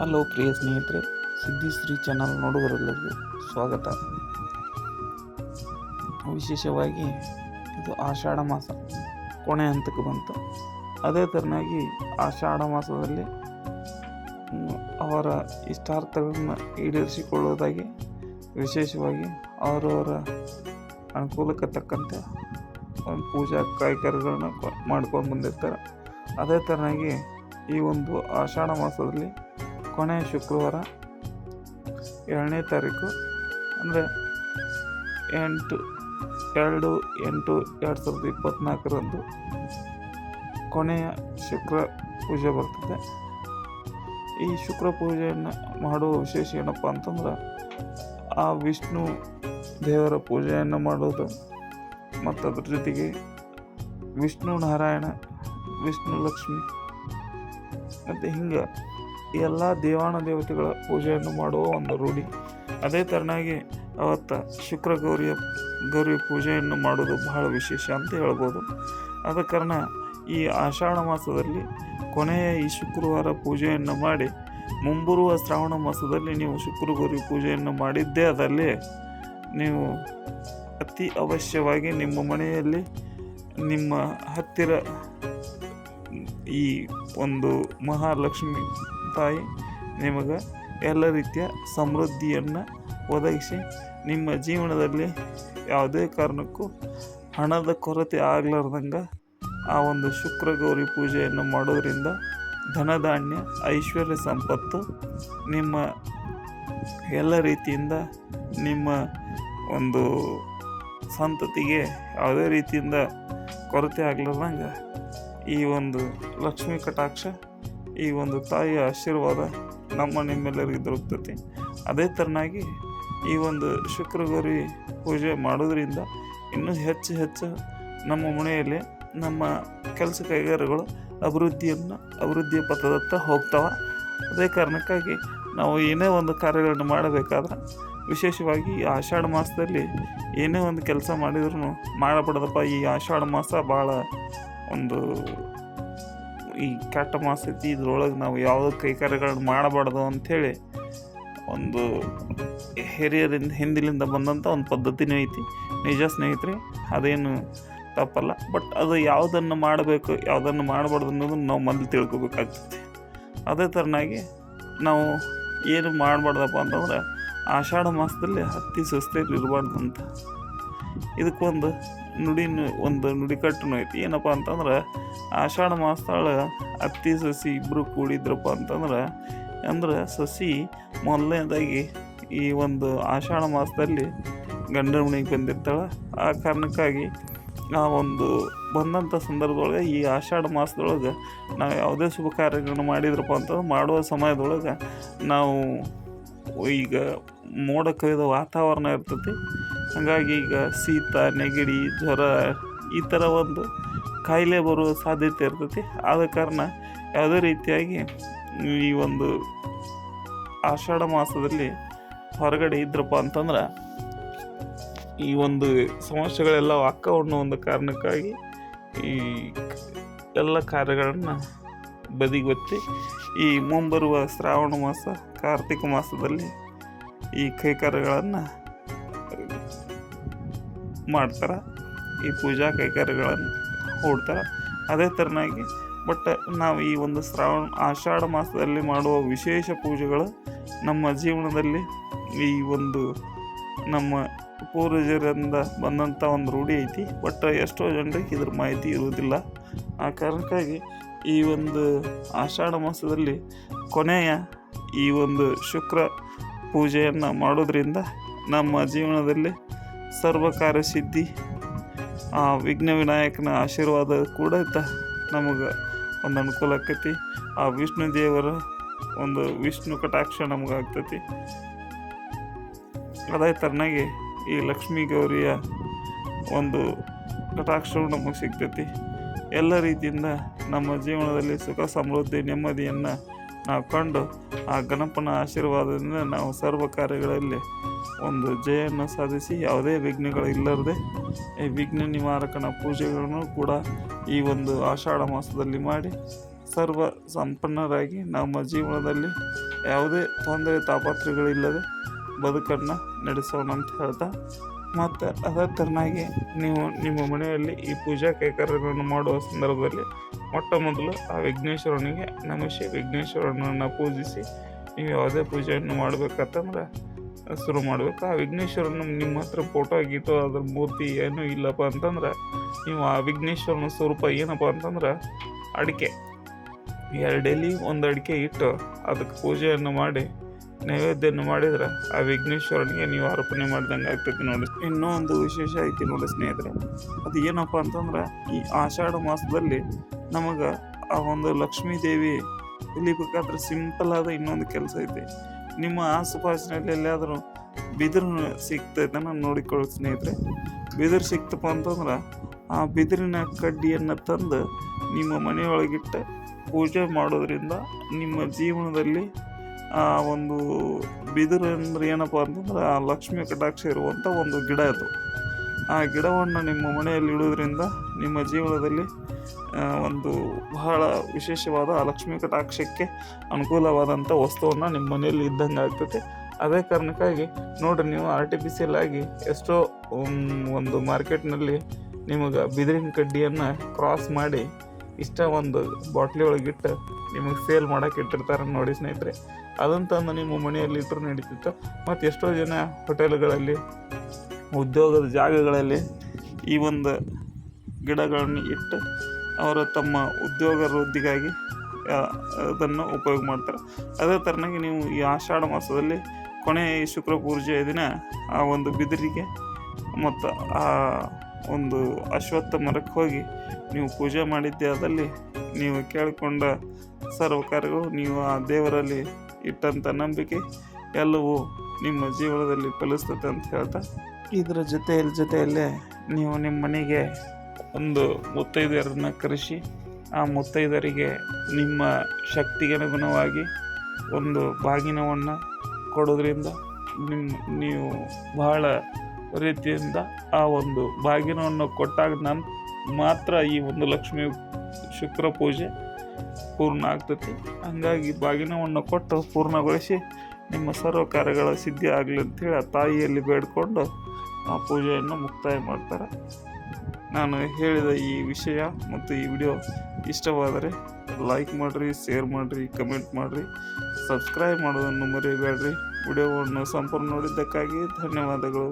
Hello ಪ್ರಿಯ ಸ್ನೇಹಿತರೆ ಸಿದ್ಧಿಶ್ರೀ channel ನೋಡುವರೆಲ್ಲರಿಗೂ ಸ್ವಾಗತ. ವಿಶೇಷವಾಗಿ ಇದು ಆಷಾಢ ಮಾಸ, ಕೊನೆ ಹಂತಕ್ಕೆ ಬಂತು. ಅದೇ ಥರನಾಗಿ ಆಷಾಢ ಮಾಸದಲ್ಲಿ ಅವರ ಇಷ್ಟಾರ್ಥಗಳನ್ನು ಈಡೇರಿಸಿಕೊಳ್ಳುವುದಾಗಿ ವಿಶೇಷವಾಗಿ ಅವರವರ ಅನುಕೂಲಕ್ಕೆ ತಕ್ಕಂತೆ ಒಂದು ಪೂಜಾ ಕಾರ್ಯಕ್ರಮಗಳನ್ನ ಮಾಡ್ಕೊಂಡು ಬಂದಿರ್ತಾರೆ. ಅದೇ ಥರನಾಗಿ ಈ ಒಂದು ಆಷಾಢ ಮಾಸದಲ್ಲಿ ಕೊನೆಯ ಶುಕ್ರವಾರ ಏಳನೇ ತಾರೀಕು, ಅಂದರೆ ಎಂಟು, ಎರಡು ಎಂಟು, ಎರಡು ಸಾವಿರದ ಇಪ್ಪತ್ತ್ನಾಲ್ಕರಂದು ಕೊನೆಯ ಶುಕ್ರ ಪೂಜೆ ಬರ್ತದೆ. ಈ ಶುಕ್ರ ಪೂಜೆಯನ್ನು ಮಾಡುವ ವಿಶೇಷ ಏನಪ್ಪ ಅಂತಂದ್ರೆ, ಆ ವಿಷ್ಣು ದೇವರ ಪೂಜೆಯನ್ನು ಮಾಡೋದು, ಮತ್ತು ಅದ್ರ ಜೊತೆಗೆ ವಿಷ್ಣು ನಾರಾಯಣ, ವಿಷ್ಣು ಲಕ್ಷ್ಮಿ, ಮತ್ತು ಹಿಂಗೆ ಎಲ್ಲ ದೇವಾನ ದೇವತೆಗಳ ಪೂಜೆಯನ್ನು ಮಾಡುವ ಒಂದು ರೂಢಿ. ಅದೇ ಥರನಾಗಿ ಅವತ್ತ ಶುಕ್ರ ಗೌರಿಯ ಗೌರಿ ಪೂಜೆಯನ್ನು ಮಾಡೋದು ಬಹಳ ವಿಶೇಷ ಅಂತ ಹೇಳ್ಬೋದು. ಆದ ಕಾರಣ ಈ ಆಷಾಢ ಮಾಸದಲ್ಲಿ ಕೊನೆಯ ಈ ಶುಕ್ರವಾರ ಪೂಜೆಯನ್ನು ಮಾಡಿ, ಮುಂಬರುವ ಶ್ರಾವಣ ಮಾಸದಲ್ಲಿ ನೀವು ಶುಕ್ರ ಗೌರಿ ಪೂಜೆಯನ್ನು ಮಾಡಿದ್ದೇ ಅದರಲ್ಲಿ ನೀವು ಅತಿ ಅವಶ್ಯವಾಗಿ ನಿಮ್ಮ ಮನೆಯಲ್ಲಿ ನಿಮ್ಮ ಹತ್ತಿರ ಈ ಒಂದು ಮಹಾಲಕ್ಷ್ಮಿ ತಾಯಿ, ನಿಮಗೆ ಎಲ್ಲ ರೀತಿಯ ಸಮೃದ್ಧಿಯನ್ನು ಒದಗಿಸಿ ನಿಮ್ಮ ಜೀವನದಲ್ಲಿ ಯಾವುದೇ ಕಾರಣಕ್ಕೂ ಹಣದ ಕೊರತೆ ಆಗ್ಲಾರ್ದಂಗೆ ಆ ಒಂದು ಶುಕ್ರ ಗೌರಿ ಪೂಜೆಯನ್ನು ಮಾಡೋದರಿಂದ ಧನಧಾನ್ಯ, ಐಶ್ವರ್ಯ ಸಂಪತ್ತು ನಿಮ್ಮ ಎಲ್ಲ ರೀತಿಯಿಂದ ನಿಮ್ಮ ಒಂದು ಸಂತತಿಗೆ ಯಾವುದೇ ರೀತಿಯಿಂದ ಕೊರತೆ ಆಗ್ಲಾರ್ದಂಗೆ ಈ ಒಂದು ಲಕ್ಷ್ಮೀ ಕಟಾಕ್ಷ ಈ ಒಂದು ತಾಯಿಯ ಆಶೀರ್ವಾದ ನಮ್ಮ ನಿಮ್ಮೆಲ್ಲರಿಗೂ ದೊರಕ್ತೈತಿ. ಅದೇ ಥರನಾಗಿ ಈ ಒಂದು ಶುಕ್ರಗೌರಿ ಪೂಜೆ ಮಾಡೋದ್ರಿಂದ ಇನ್ನೂ ಹೆಚ್ಚು ಹೆಚ್ಚು ನಮ್ಮ ಮನೆಯಲ್ಲಿ ನಮ್ಮ ಕೆಲಸ ಕೈಗಾರಿಗಳು ಅಭಿವೃದ್ಧಿಯನ್ನು ಅಭಿವೃದ್ಧಿಯ ಪಥದತ್ತ ಹೋಗ್ತಾವೆ. ಅದೇ ಕಾರಣಕ್ಕಾಗಿ ನಾವು ಏನೇ ಒಂದು ಕಾರ್ಯಗಳನ್ನು ಮಾಡಬೇಕಾದ್ರೆ ವಿಶೇಷವಾಗಿ ಈ ಆಷಾಢ ಮಾಸದಲ್ಲಿ ಏನೇ ಒಂದು ಕೆಲಸ ಮಾಡಿದ್ರು ಮಾಡಬಾರ್ದಪ್ಪ. ಈ ಆಷಾಢ ಮಾಸ ಭಾಳ ಒಂದು ಈ ಕೆಟ್ಟ ಮನಸ್ಥಿತಿ ಇದ್ರೊಳಗೆ ನಾವು ಯಾವುದೇ ಕೈಕಾರ್ಯಗಳನ್ನ ಮಾಡಬಾರ್ದು ಅಂಥೇಳಿ ಒಂದು ಹಿರಿಯರಿಂದ, ಹಿಂದಿಲಿಂದ ಬಂದಂಥ ಒಂದು ಪದ್ಧತಿನೂ ಐತಿ. ನಿಜ ಸ್ನೇಹಿತರೆ, ಅದೇನು ತಪ್ಪಲ್ಲ. ಬಟ್ ಅದು ಯಾವುದನ್ನು ಮಾಡಬೇಕು, ಯಾವುದನ್ನು ಮಾಡಬಾರ್ದು ಅನ್ನೋದನ್ನು ನಾವು ಮೊದಲು ತಿಳ್ಕೊಬೇಕಾಗ್ತದೆ. ಅದೇ ಥರನಾಗಿ ನಾವು ಏನು ಮಾಡಬಾರ್ದಪ್ಪ ಅಂತಂದ್ರೆ, ಆಷಾಢ ಮಾಸದಲ್ಲಿ ಹತ್ತಿ ಸಸ್ತೆಯಲ್ಲಿ ಇರಬಾರ್ದು ಅಂತ. ಇದಕ್ಕೊಂದು ನುಡಿನ ಒಂದು ನುಡಿಕಟ್ಟುನು ಐತಿ. ಏನಪ್ಪ ಅಂತಂದ್ರೆ, ಆಷಾಢ ಮಾಸದೊಳಗೆ ಅತ್ತಿ, ಸಸಿ ಇಬ್ಬರು ಕೂಡಿದ್ರಪ್ಪ ಅಂತಂದ್ರೆ, ಅಂದ್ರೆ ಸಸಿ ಮೊದಲನೇದಾಗಿ ಈ ಒಂದು ಆಷಾಢ ಮಾಸದಲ್ಲಿ ಗಂಡನ ಮನೆಗೆ ಬಂದಿರ್ತಾಳೆ. ಆ ಕಾರಣಕ್ಕಾಗಿ ಆ ಒಂದು ಬಂದಂಥ ಸಂದರ್ಭದೊಳಗೆ ಈ ಆಷಾಢ ಮಾಸದೊಳಗೆ ನಾವು ಯಾವುದೇ ಶುಭ ಕಾರ್ಯಗಳನ್ನು ಮಾಡಿದ್ರಪ್ಪ ಅಂತಂದ್ರೆ, ಮಾಡುವ ಸಮಯದೊಳಗೆ ನಾವು ಈಗ ಮೋಡ ಕವಿದ ವಾತಾವರಣ ಇರ್ತೈತಿ. ಹಾಗಾಗಿ ಈಗ ಶೀತ, ನೆಗಡಿ, ಜ್ವರ ಈ ಥರ ಒಂದು ಕಾಯಿಲೆ ಬರುವ ಸಾಧ್ಯತೆ ಇರ್ತೈತಿ. ಆದ ಕಾರಣ ಯಾವುದೇ ರೀತಿಯಾಗಿ ಈ ಒಂದು ಆಷಾಢ ಮಾಸದಲ್ಲಿ ಹೊರಗಡೆ ಇದ್ರಪ್ಪ ಅಂತಂದ್ರೆ ಈ ಒಂದು ಸಮಸ್ಯೆಗಳೆಲ್ಲ ಅಕ್ಕ ಅನ್ನೋ ಒಂದು ಕಾರಣಕ್ಕಾಗಿ ಈ ಎಲ್ಲ ಕಾರ್ಯಗಳನ್ನು ಬದಿಗೊತ್ತಿ ಈ ಮುಂಬರುವ ಶ್ರಾವಣ ಮಾಸ, ಕಾರ್ತಿಕ ಮಾಸದಲ್ಲಿ ಈ ಕೈಕಾರ್ಯಗಳನ್ನು ಮಾಡ್ತಾರೆ, ಈ ಪೂಜಾ ಕೈಕಾರ್ಯಗಳನ್ನು ಹೂಡ್ತಾರೆ. ಅದೇ ಥರನಾಗಿ ಬಟ್ ನಾವು ಈ ಒಂದು ಶ್ರಾವಣ, ಆಷಾಢ ಮಾಸದಲ್ಲಿ ಮಾಡುವ ವಿಶೇಷ ಪೂಜೆಗಳು ನಮ್ಮ ಜೀವನದಲ್ಲಿ ಈ ಒಂದು ನಮ್ಮ ಪೂರ್ವಜರಿಂದ ಬಂದಂಥ ಒಂದು ರೂಢಿ ಐತಿ. ಬಟ್ ಎಷ್ಟೋ ಜನರಿಗೆ ಇದ್ರ ಮಾಹಿತಿ ಇರುವುದಿಲ್ಲ. ಆ ಕಾರಣಕ್ಕಾಗಿ ಈ ಒಂದು ಆಷಾಢ ಮಾಸದಲ್ಲಿ ಕೊನೆಯ ಈ ಒಂದು ಶುಕ್ರ ಪೂಜೆಯನ್ನು ಮಾಡೋದ್ರಿಂದ ನಮ್ಮ ಜೀವನದಲ್ಲಿ ಸರ್ವ ಕಾರ್ಯಸಿದ್ಧಿ ಆ ವಿಘ್ನ ವಿನಾಯಕನ ಆಶೀರ್ವಾದ ಕೂಡ ಇದ್ದ ನಮಗೆ ಒಂದು ಅನುಕೂಲ ಆಕೈತಿ. ಆ ವಿಷ್ಣು ದೇವರ ಒಂದು ವಿಷ್ಣು ಕಟಾಕ್ಷ ನಮಗೆ ಆಗ್ತೈತಿ. ಅದೇ ಥರನಾಗಿ ಈ ಲಕ್ಷ್ಮೀ ಗೌರಿಯ ಒಂದು ಕಟಾಕ್ಷವು ನಮಗೆ ಸಿಗ್ತೈತಿ. ಎಲ್ಲ ರೀತಿಯಿಂದ ನಮ್ಮ ಜೀವನದಲ್ಲಿ ಸುಖ ಸಮೃದ್ಧಿ ನೆಮ್ಮದಿಯನ್ನು ನಾವು ಕಂಡು ಆ ಗಣಪನ ಆಶೀರ್ವಾದದಿಂದ ನಾವು ಸರ್ವ ಕಾರ್ಯಗಳಲ್ಲಿ ಒಂದು ಜಯವನ್ನು ಸಾಧಿಸಿ ಯಾವುದೇ ವಿಘ್ನಗಳು ಇಲ್ಲದೆ ಈ ವಿಘ್ನ ನಿವಾರಕನ ಪೂಜೆಗಳನ್ನು ಕೂಡ ಈ ಒಂದು ಆಷಾಢ ಮಾಸದಲ್ಲಿ ಮಾಡಿ ಸರ್ವ ಸಂಪನ್ನರಾಗಿ ನಮ್ಮ ಜೀವನದಲ್ಲಿ ಯಾವುದೇ ತೊಂದರೆ ತಾಪತ್ರಗಳಿಲ್ಲದೆ ಬದುಕನ್ನು ನಡೆಸೋಣ ಅಂತ ಹೇಳ್ತಾ ಮತ್ತು ಅದೇ ಥರನಾಗಿ ನೀವು ನಿಮ್ಮ ಮನೆಯಲ್ಲಿ ಈ ಪೂಜಾ ಕೈಕಾರ್ಯಗಳನ್ನು ಮಾಡುವ ಸಂದರ್ಭದಲ್ಲಿ ಮೊಟ್ಟ ಮೊದಲು ಆ ವಿಘ್ನೇಶ್ವರನಿಗೆ ನಮಿಸಿ ವಿಘ್ನೇಶ್ವರನನ್ನು ಪೂಜಿಸಿ ನೀವು ಯಾವುದೇ ಪೂಜೆಯನ್ನು ಮಾಡಬೇಕಂತಂದ್ರೆ ಶುರು ಮಾಡಬೇಕು. ಆ ವಿಘ್ನೇಶ್ವರನ ನಿಮ್ಮ ಹತ್ರ ಫೋಟೋ, ಗೀಟೋ, ಅದ್ರ ಮೂರ್ತಿ ಏನೂ ಇಲ್ಲಪ್ಪ ಅಂತಂದ್ರೆ ನೀವು ಆ ವಿಘ್ನೇಶ್ವರನ ಸ್ವರೂಪ ಏನಪ್ಪ ಅಂತಂದ್ರೆ ಅಡಿಕೆ. ಎರಡೆಲಿ ಒಂದು ಅಡಿಕೆ ಇಟ್ಟು ಅದಕ್ಕೆ ಪೂಜೆಯನ್ನು ಮಾಡಿ ನೈವೇದ್ಯವನ್ನು ಮಾಡಿದ್ರೆ ಆ ವಿಘ್ನೇಶ್ವರನಿಗೆ ನೀವು ಅರ್ಪಣೆ ಮಾಡ್ದಂಗೆ ಆಗ್ತೈತಿ ನೋಡಿ. ಇನ್ನೂ ಒಂದು ವಿಶೇಷ ಐತಿ ನೋಡಿ ಸ್ನೇಹಿತರೆ. ಅದು ಏನಪ್ಪ ಅಂತಂದ್ರೆ ಈ ಆಷಾಢ ಮಾಸದಲ್ಲಿ ನಮಗೆ ಆ ಒಂದು ಲಕ್ಷ್ಮೀ ದೇವಿ ಇಲ್ಲಿಬೇಕಾದ್ರೆ ಸಿಂಪಲ್ ಆದ ಇನ್ನೊಂದು ಕೆಲಸ ಐತಿ. ನಿಮ್ಮ ಆಸುಪಾಸಿನಲ್ಲಿ ಎಲ್ಲಾದರೂ ಬಿದಿರು ಸಿಗ್ತೈತನ ನೋಡಿಕೊಳ್ಳಿ ಸ್ನೇಹಿತರೆ. ಬಿದಿರು ಸಿಕ್ತಪ್ಪ ಅಂತಂದ್ರೆ ಆ ಬಿದಿರಿನ ಕಡ್ಡಿಯನ್ನು ತಂದು ನಿಮ್ಮ ಮನೆಯೊಳಗಿಟ್ಟು ಪೂಜೆ ಮಾಡೋದ್ರಿಂದ ನಿಮ್ಮ ಜೀವನದಲ್ಲಿ ಆ ಒಂದು ಬಿದಿರು ಅಂದ್ರೆ ಏನಪ್ಪ ಅಂತಂದ್ರೆ ಆ ಲಕ್ಷ್ಮಿ ಕಟಾಕ್ಷ ಇರುವಂಥ ಒಂದು ಗಿಡ ಅದು. ಆ ಗಿಡವನ್ನು ನಿಮ್ಮ ಮನೆಯಲ್ಲಿ ಇಡೋದ್ರಿಂದ ನಿಮ್ಮ ಜೀವನದಲ್ಲಿ ಒಂದು ಬಹಳ ವಿಶೇಷವಾದ ಆ ಲಕ್ಷ್ಮಿ ಕಟಾಕ್ಷಕ್ಕೆ ಅನುಕೂಲವಾದಂಥ ವಸ್ತುವನ್ನು ನಿಮ್ಮ ಮನೆಯಲ್ಲಿ ಇದ್ದಂಗೆ ಆಗ್ತದೆ. ಅದೇ ಕಾರಣಕ್ಕಾಗಿ ನೋಡಿರಿ, ನೀವು ಆರ್ಟಿಫಿಷಿಯಲ್ ಆಗಿ ಎಷ್ಟೋ ಒಂದು ಮಾರ್ಕೆಟ್ನಲ್ಲಿ ನಿಮಗೆ ಬಿದಿರಿನ ಕಡ್ಡಿಯನ್ನು ಕ್ರಾಸ್ ಮಾಡಿ ಇಷ್ಟ ಒಂದು ಬಾಟ್ಲಿ ಒಳಗಿಟ್ಟು ನಿಮಗೆ ಸೇಲ್ ಮಾಡೋಕೆ ಇಟ್ಟಿರ್ತಾರೆ ನೋಡಿ ಸ್ನೇಹಿತರೆ. ಅದನ್ನು ತಂದು ನಿಮ್ಮ ಮನೆಯಲ್ಲಿ ಇಟ್ಟರು ನಡೀತಿತ್ತು. ಮತ್ತು ಎಷ್ಟೋ ಜನ ಹೋಟೆಲ್ಗಳಲ್ಲಿ, ಉದ್ಯೋಗದ ಜಾಗಗಳಲ್ಲಿ ಈ ಒಂದು ಗಿಡಗಳನ್ನು ಇಟ್ಟು ಅವರು ತಮ್ಮ ಉದ್ಯೋಗ ವೃದ್ಧಿಗಾಗಿ ಅದನ್ನು ಉಪಯೋಗ ಮಾಡ್ತಾರೆ. ಅದೇ ಥರನಾಗಿ ನೀವು ಈ ಆಷಾಢ ಮಾಸದಲ್ಲಿ ಕೊನೆ ಶುಕ್ರ ಪೂಜೆಯ ದಿನ ಆ ಒಂದು ಬಿದಿರಿಗೆ ಮತ್ತು ಆ ಒಂದು ಅಶ್ವತ್ಥ ಮರಕ್ಕೆ ಹೋಗಿ ನೀವು ಪೂಜೆ ಮಾಡಿದ್ದೆ ಅದಲ್ಲಿ ನೀವು ಕೇಳಿಕೊಂಡ ಸರ್ವ ಕಾರ್ಯಗಳು ನೀವು ಆ ದೇವರಲ್ಲಿ ಇಟ್ಟಂಥ ನಂಬಿಕೆ ಎಲ್ಲವೂ ನಿಮ್ಮ ಜೀವನದಲ್ಲಿ ಫಲಿಸ್ತದೆ ಅಂತ ಹೇಳ್ತಾ, ಇದರ ಜೊತೆಯಲ್ಲಿ ಜೊತೆಯಲ್ಲೇ ನೀವು ನಿಮ್ಮ ಮನೆಗೆ ಒಂದು ಮುತ್ತೈದೆಯರನ್ನು ಕರೆಸಿ, ಆ ಮುತ್ತೈದರಿಗೆ ನಿಮ್ಮ ಶಕ್ತಿಗೆ ಅನುಗುಣವಾಗಿ ಒಂದು ಬಾಗಿನವನ್ನು ಕೊಡೋದ್ರಿಂದ ನಿಮ್ಮ ನೀವು ಬಹಳ ರೀತಿಯಿಂದ ಆ ಒಂದು ಬಾಗಿನವನ್ನು ಕೊಟ್ಟಾಗ ನಾನು ಮಾತ್ರ ಈ ಒಂದು ಲಕ್ಷ್ಮೀ ಶುಕ್ರ ಪೂಜೆ ಪೂರ್ಣ ಆಗ್ತತಿ ಹಂಗಾಗಿ ಬಾಗಿನವನ್ನು ಕೊಟ್ಟು ಪೂರ್ಣಗೊಳಿಸಿ ನಿಮ್ಮ ಸರ್ವ ಕಾರ್ಯಗಳ ಸಿದ್ಧಿ ಆಗಲಿ ಅಂತೇಳಿ ಆ ತಾಯಿಯಲ್ಲಿ ಬೇಡಿಕೊಂಡು ಆ ಪೂಜೆಯನ್ನು ಮುಕ್ತಾಯ ಮಾಡ್ತಾರೆ. ನಾನು ಹೇಳಿದ ಈ ವಿಷಯ ಮತ್ತು ಈ ವಿಡಿಯೋ ಇಷ್ಟವಾದರೆ ಲೈಕ್ ಮಾಡಿರಿ, ಶೇರ್ ಮಾಡಿರಿ, ಕಮೆಂಟ್ ಮಾಡಿರಿ, ಸಬ್ಸ್ಕ್ರೈಬ್ ಮಾಡೋದನ್ನು ಮರೆಯಬೇಡ್ರಿ ವಿಡಿಯೋವನ್ನು ಸಂಪೂರ್ಣ ನೋಡಿದ್ದಕ್ಕಾಗಿ ಧನ್ಯವಾದಗಳು.